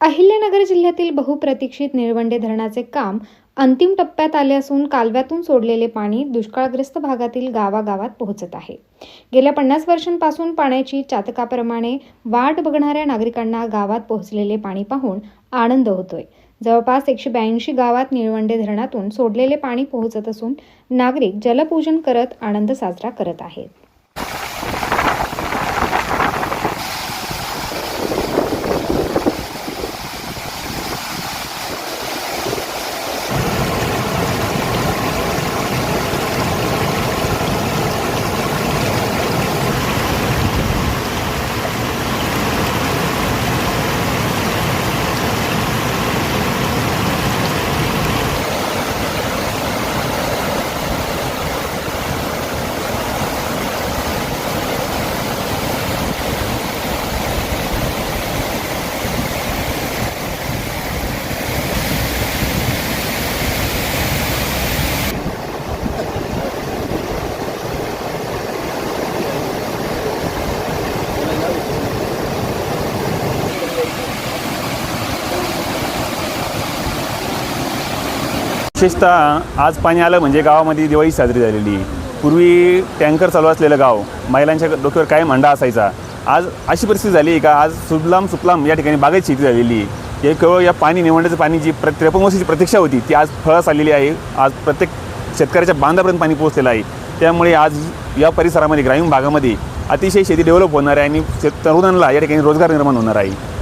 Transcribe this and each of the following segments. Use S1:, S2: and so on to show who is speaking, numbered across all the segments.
S1: अहिल्यानगर जिल्ह्यातील बहुप्रतीक्षित निळवंडे धरणाचे काम अंतिम टप्प्यात आले असून कालव्यातून सोडलेले पाणी दुष्काळग्रस्त भागातील गावागावात पोहोचत आहे. गेल्या पन्नास वर्षांपासून पाण्याची चातकाप्रमाणे वाट बघणाऱ्या नागरिकांना गावात पोहोचलेले पाणी पाहून आनंद होतोय. जवळपास एकशे ब्याऐंशी गावात निळवंडे धरणातून सोडलेले पाणी पोहोचत असून नागरिक जलपूजन करत आनंद साजरा करत आहेत.
S2: विशेषतः आज पाणी आलं म्हणजे गावामध्ये दिवाळी साजरी झालेली. पूर्वी टँकर चालू असलेलं गाव महिलांच्या डोक्यावर कायम अंडा असायचा. आज अशी परिस्थिती झाली आहे का? आज सुजलाम सुफलाम या ठिकाणी बागेत शेती झालेली आहे. हे केवळ या पाणी निवडण्याचं पाणी जी प्र त्रेपंगोशीची प्रतीक्षा होती ती आज फळस आलेली आहे. आज प्रत्येक शेतकऱ्याच्या बांधापर्यंत पाणी पोहोचलेलं आहे. त्यामुळे आज या परिसरामध्ये ग्रामीण भागामध्ये अतिशय शेती डेव्हलप होणार आहे आणि शेत तरुणांना या ठिकाणी रोजगार निर्माण होणार आहे.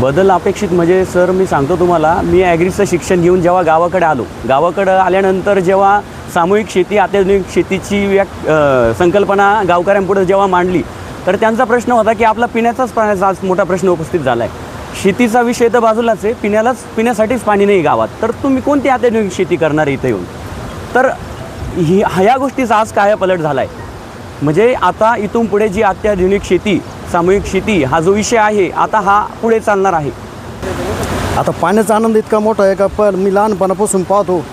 S3: बदल अपेक्षित म्हणजे सर मी सांगतो तुम्हाला मी ॲग्रीचं शिक्षण घेऊन जेव्हा गावाकडे आलो गावाकडं आल्यानंतर जेव्हा सामूहिक शेती अत्याधुनिक शेतीची व्याक संकल्पना गावकऱ्यांपुढे जेव्हा मांडली तर त्यांचा प्रश्न होता की आपला पिण्याचाच पाण्याचा आज मोठा प्रश्न उपस्थित झाला आहे शेतीचा विषय तर बाजूलाच आहे पिण्यालाच पिण्यासाठीच पाणी नाही गावात. तर तुम्ही कोणती अत्याधुनिक शेती करणार इथं येऊन? तर ही ह्या गोष्टीचा आज काय पलट झाला आहे म्हणजे आता इथून पुढे जी अत्याधुनिक शेती सामूहिक शेती हा जो विषय आहे आता हा पुढे चालणार आहे.
S4: आता पाण्याचा आनंद इतका मोठा आहे का पण मी लहानपणापासून पाहतो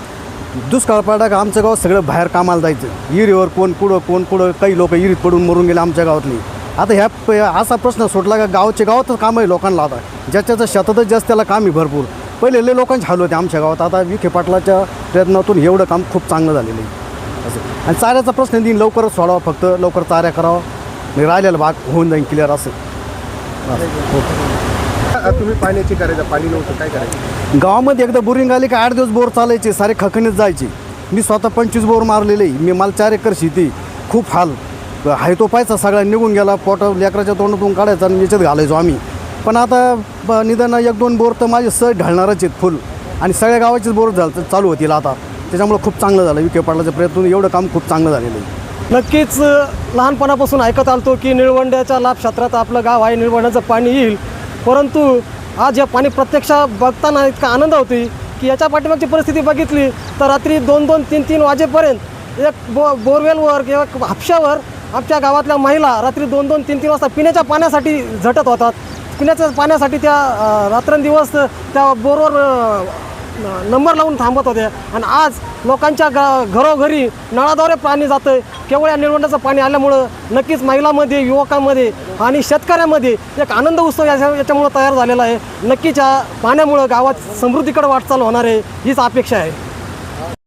S4: दुष्काळ पडला का आमचं गाव सगळं बाहेर कामाला जायचं. विहिरीवर कोण कुठं कोण कुठं काही लोक विहिरीत पडून मरून गेले आमच्या गावातली. आता ह्या प असा प्रश्न सुटला का गावचे गावातच काम आहे लोकांना आता. ज्याच्याचं शेतातच जास्त त्याला काम आहे भरपूर. पहिले लय लोकांचे हाल होते आमच्या गावात आता विखे पाटलाच्या प्रयत्नातून एवढं काम खूप चांगलं झालेलं आहे. असं. आणि चाऱ्याचा प्रश्न दिन लवकरच सोडावा फक्त लवकर चाऱ्या करावा. म्हणजे राहिलेला भाग होऊन जाईल क्लिअर असं
S5: तुम्ही पाण्याची करायचं पाणी नव्हतं काय करायचं?
S4: गावामध्ये एकदा बोरिंग आली का आठ दिवस बोर चालायचे सारे खखणीत जायचे. मी स्वतः पंचवीस बोर मारलेले मी मला चार एकर शेती खूप हाल. हाय तो पैसा सगळा निघून गेला पोट लेकराच्या तोंडातून काढायचा आणि याच्यात घालायचो आम्ही. पण आता ब- निदान एक दोन बोर तर माझे सहज ढळणारच आहेत फुल. आणि सगळ्या गावाचेच बोर झाल चालू होतील आता. त्याच्यामुळे खूप चांगलं झालं विखे पाटलाच्या प्रयत्न एवढं काम खूप चांगलं झालेलं आहे.
S6: नक्कीच लहानपणापासून ऐकत आलतो की निळवंड्याच्या लाभ क्षेत्रात आपलं गाव आहे निळवंड्याचं पाणी येईल. परंतु आज या पाणी प्रत्यक्ष बघताना इतका आनंद होती की याच्या पाठीमागची परिस्थिती बघितली तर रात्री दोन दोन तीन तीन वाजेपर्यंत एक बो बोरवेलवर किंवा हापशावर आमच्या गावातल्या महिला रात्री दोन दोन तीन तीन वाजता पिण्याच्या पाण्यासाठी झटत होतात. पिण्याच्या पाण्यासाठी त्या रात्रंदिवस त्या बोरवर नंबर लावून थांबत होते. आणि आज लोकांच्या गा घरोघरी नळाद्वारे पाणी जातं आहे केवळ या निळवंडाचं पाणी आल्यामुळं नक्कीच महिलांमध्ये युवकांमध्ये आणि शेतकऱ्यामध्ये एक आनंद उत्सव याच्या याच्यामुळं तयार झालेला आहे. नक्कीच या पाण्यामुळं गावात समृद्धीकडे वाटचाल होणार आहे हीच अपेक्षा आहे.